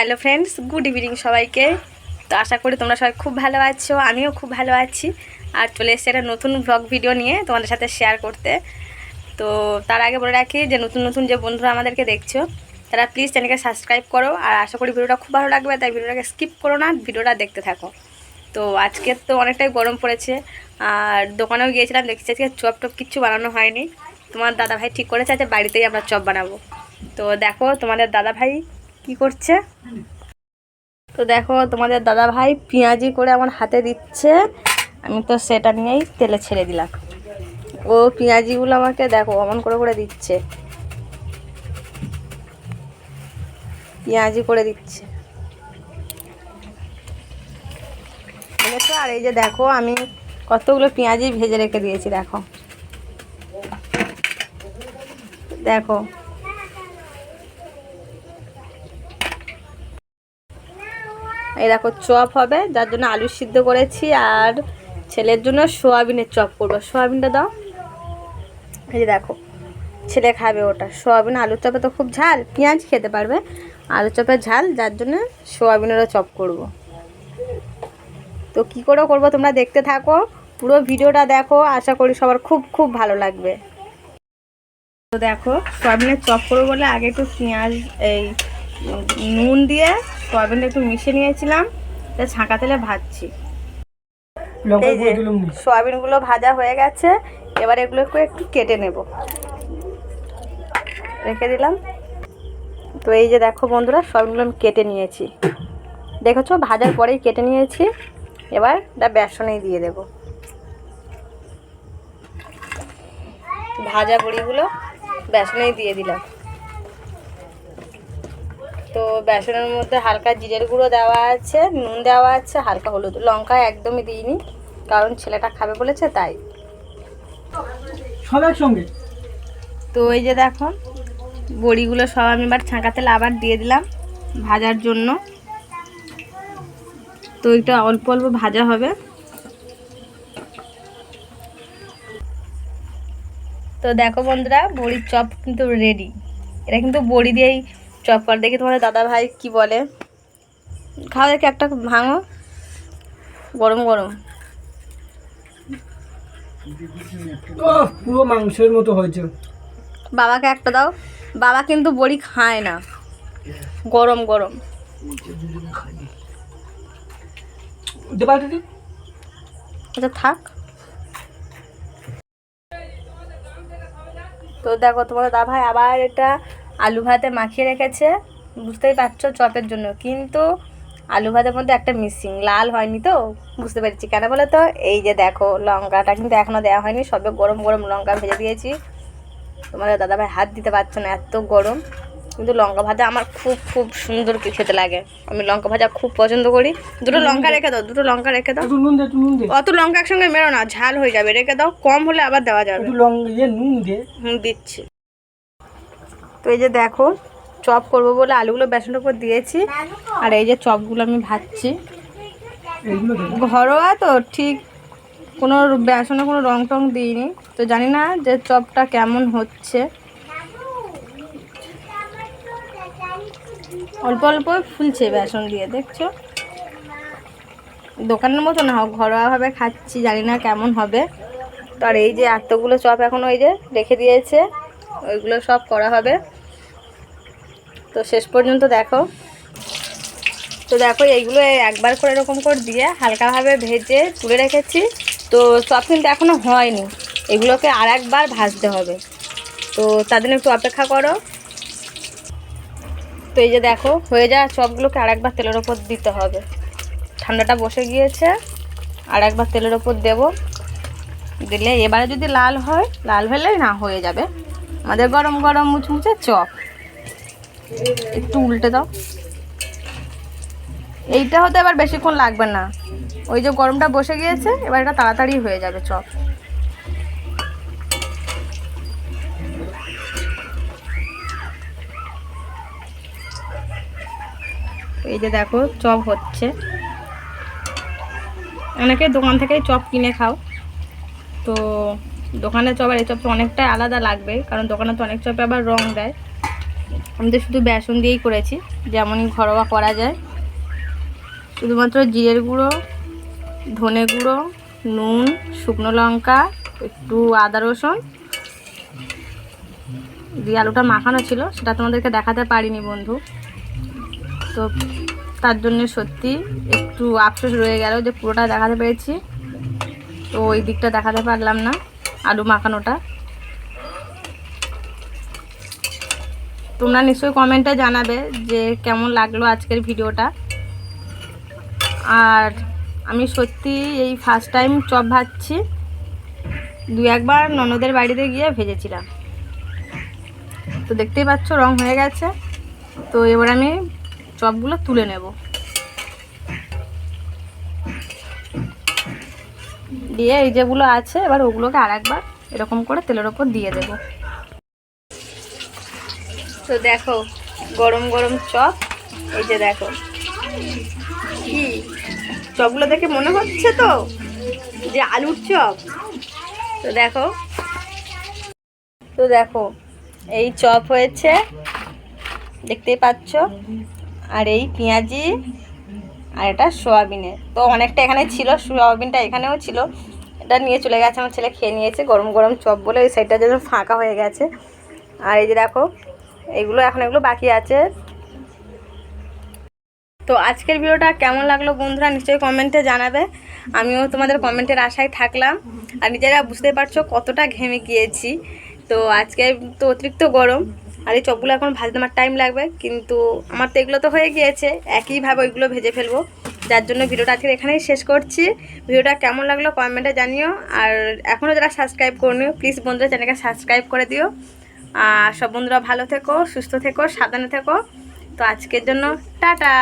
Hello friends, good evening সবাইকে। তো আশা করি তোমরা সবাই খুব ভালো আছো, আমিও খুব ভালো আছি। আর চলে এসেছি একটা নতুন ব্লগ ভিডিও নিয়ে তোমাদের সাথে শেয়ার করতে। তো তার আগে বলে রাখি যে নতুন নতুন যে বন্ধুরা আমাদেরকে দেখছ, তারা প্লিজ চ্যানেলকে সাবস্ক্রাইব করো। আর আশা করি ভিডিওটা খুব ভালো লাগবে, তাই ভিডিওটাকে স্কিপ করো না, ভিডিওটা দেখতে থাকো। তো আজকে তো অনেকটাই গরম পড়েছে, আর দোকানেও গিয়েছিলাম, দেখছি আজকে চপ টপ কিচ্ছু বানানো হয়নি। তোমার দাদা ভাই ঠিক করেছে, আজকে বাড়িতেই আমরা চপ বানাবো। তো দেখো তোমাদের দাদা ভাই কি করছে? তো দেখো, তোমাদের দাদা ভাই পেঁয়াজি করে আমার হাতে দিচ্ছে। আমি তো সেটা নিয়েই তেলে ছেড়ে দিলাম। ও পেঁয়াজিগুলো আমাকে দেখো, অমন করে করে দিচ্ছে। পেঁয়াজি করে দিচ্ছে। আর এই যে দেখো, আমি কতগুলো পেঁয়াজি ভেজে রেখে দিয়েছি, দেখো। দেখো এই দেখো চপ হবে, যার জন্য আলু সিদ্ধ করেছি আর ছেলের জন্য সোয়াবিনের চপ করব। সোয়াবিনটা দাও। এই দেখো, ছেলে খাবে ওটা। সোয়াবিন আলুর চপে তো খুব ঝাল, পেঁয়াজ খেতে পারবে। আলু চপের ঝাল, যার জন্য সোয়াবিনেরও চপ করব। তো কি করে করব তোমরা দেখতে থাকো, পুরো ভিডিওটা দেখো, আশা করি সবার খুব খুব ভালো লাগবে। তো দেখো, সোয়াবিনের চপ করব বলে আগে একটু পেঁয়াজ, এই নুন দিয়ে সয়াবিনটা একটু মিশিয়ে নিয়েছিলাম তা ছাঁকা তেলে ভাজছি। এই যে সয়াবিনগুলো ভাজা হয়ে গেছে এবার এগুলোকে একটু কেটে নেব। রেখে দিলাম। তো এই যে দেখো বন্ধুরা সয়াবিনগুলো আমি কেটে নিয়েছি। দেখেছ ভাজার পরেই কেটে নিয়েছি। এবার এটা বেসনেই দিয়ে দেব। ভাজা বড়িগুলো বেসনেই দিয়ে দিলাম। বেসনের মধ্যে হালকা জিরের গুঁড়ো দেওয়া আছে নুন দেওয়া আছে হালকা হলুদ। লঙ্কা একদমই দিইনি কারণ ছেলেটা খাবে বলেছে তাই। সব একসঙ্গে? তো এই যে দেখো বড়িগুলো সব আমি এবার ছাঁকা তেল আবার দিয়ে দিলাম ভাজার জন্য। তো এটা অল্প অল্প ভাজা হবে। তো দেখো বন্ধুরা বড়ির চপ কিন্তু রেডি এটা কিন্তু বড়ি দিয়েই চপ করে দেখি তোমাদের দাদা ভাই কি বলে? খাও দেখি একটা ভাঙো। গরম গরম। পুরো মাংসের মতো হয়েছে। বাবাকে একটা দাও। বাবা কিন্তু বড়ি খায় না। গরম গরম। আচ্ছা থাক। তো দেখো তোমার দা ভাই আবার এটা আলু ভাতে মাখিয়ে রেখেছে। বুঝতেই পারছ চপের জন্য। কিন্তু আলু ভাতের মধ্যে একটা মিসিং লাল হয়নি তো? বুঝতে পেরেছি। কেন বলে তো? এই যে দেখো লঙ্কাটা কিন্তু এখনও দেওয়া হয়নি। সবে গরম গরম লঙ্কা ভেজে দিয়েছি। তোমাদের দাদা ভাই হাত দিতে পারছ না এত গরম। কিন্তু লঙ্কা ভাজা আমার খুব খুব সুন্দর খেতে লাগে। আমি লঙ্কা ভাজা খুব পছন্দ করি। দুটো লঙ্কা রেখে দাও দুটো লঙ্কা রেখে দাও। নুন দে নুন দে। অত লঙ্কা একসঙ্গে মেরো না ঝাল হয়ে যাবে। রেখে দাও কম হলে আবার দেওয়া যাবে। নুন দে। দিচ্ছি। তো এই যে দেখো চপ করব বলে আলুগুলো বেসনের উপর দিয়েছি। আর এই যে চপগুলো আমি ভাজছি। ঘরোয়া তো ঠিক কোনো বেসনে কোনো রং টং দিইনি। তো জানি না যে চপটা কেমন হচ্ছে। অল্প অল্প ফুলছে বেসন দিয়ে দেখছ? দোকানের মতো না হোক ঘরোয়াভাবে খাচ্ছি জানি না কেমন হবে। তো আর এই যে এতগুলো চপ এখন ওই যে রেখে দিয়েছে ওইগুলো সব করা হবে। তো শেষ পর্যন্ত দেখো। তো দেখো, এইগুলো একবার করে এরকম করে দিয়ে হালকাভাবে ভেজে তুলে রেখেছি। তো চপ কিন্তু এখনও হয়নি। এগুলোকে আর একবার ভাজতে হবে। তো তার জন্য একটু অপেক্ষা করো। তো এই যে দেখো, হয়ে যাওয়া চপগুলোকে আর একবার তেলের ওপর দিতে হবে। ঠান্ডাটা বসে গিয়েছে। আর একবার তেলের ওপর দেব। দিলে এবারে যদি লাল হয়, লাল হলে না হয়ে যাবে। আমাদের গরম গরম মুচমুচে চপ। একটু উল্টে দাও। এইটা হতে এবার বেশিক্ষণ লাগবে না। ওই যে গরমটা বসে গিয়েছে, এবার এটা তাড়াতাড়ি হয়ে যাবে, চপ। এই যে দেখো, চপ হচ্ছে। অনেকে দোকান থেকেই চপ কিনে খাও। তো দোকানের চপ আর এই চপ তো অনেকটাই আলাদা লাগবে, কারণ দোকানে তো অনেক চপে আবার রং দেয়। আমি তো শুধু বেসন দিয়েই করেছি, যেমনই ঘরোয়া করা যায়। শুধুমাত্র জিরের গুঁড়ো, ধনে গুঁড়ো, নুন, শুকনো লঙ্কা, একটু আদা রসুন। দিয়ে আলুটা মাখানো ছিল, সেটা তোমাদেরকে দেখাতে পারিনি বন্ধু। তো তার জন্য সত্যি একটু আফসোস রয়ে গেল যে পুরোটা দেখাতে পেরেছি। তো ওই দিকটা দেখাতে পারলাম না, আলু মাখানোটা। তোমরা নিশ্চয়ই কমেন্টে জানাবে যে কেমন লাগল আজকের ভিডিওটা। আর আমি সত্যি এই ফার্স্ট টাইম চপ ভাজছি। দু একবার ননদের বাড়িতে গিয়ে ভেজেছিলাম। তো দেখতেই পাচ্ছ রং হয়ে গেছে। তো এবার আমি চপগুলো তুলে নেব। দিয়ে এই যেগুলো আছে, এবার ওগুলোকে আর একবার এরকম করে তেলের ওপর দিয়ে দেব। তো দেখো, গরম গরম চপ। এই যে দেখো। কি? চপগুলো দেখে মনে হচ্ছে তো যে আলুর চপ। তো দেখো। তো দেখো, এই চপ হয়েছে, দেখতেই পাচ্ছ। আর এই পেঁয়াজি আর এটা সোয়াবিনের। তো অনেকটা এখানে ছিল, সোয়াবিনটা এখানেও ছিল। এটা নিয়ে চলে গেছে, আমার ছেলে খেয়ে নিয়েছে। গরম গরম চপ বলে ওই সাইডটা যেন ফাঁকা হয়ে গেছে। আর এই যে দেখো এগুলো এখন এগুলো বাকি আছে। তো আজকের ভিডিওটা কেমন লাগল বন্ধুরা নিশ্চয়ই কমেন্টে জানাবে। আমিও তোমাদের কমেন্টের আশায় থাকলাম। আর নিজেরা বুঝতে পারছ কতটা ঘেমে গিয়েছি। তো আজকে তো অতিরিক্ত গরম। আর এই চপগুলো এখন ভাজতে আমার টাইম লাগবে। কিন্তু আমার তো এগুলো তো হয়ে গিয়েছে। একইভাবে ওইগুলো ভেজে ফেলব। যার জন্য ভিডিওটা আজকে এখানেই শেষ করছি। ভিডিওটা কেমন লাগল কমেন্টে জানিও। আর এখনও যারা সাবস্ক্রাইব করনিও প্লিজ বন্ধুরা চ্যানেলকে সাবস্ক্রাইব করে দিও। সব বন্ধুরা ভালো থেকো সুস্থ থেকো সাবধানে থেকো। তো আজকের জন্য টাটা।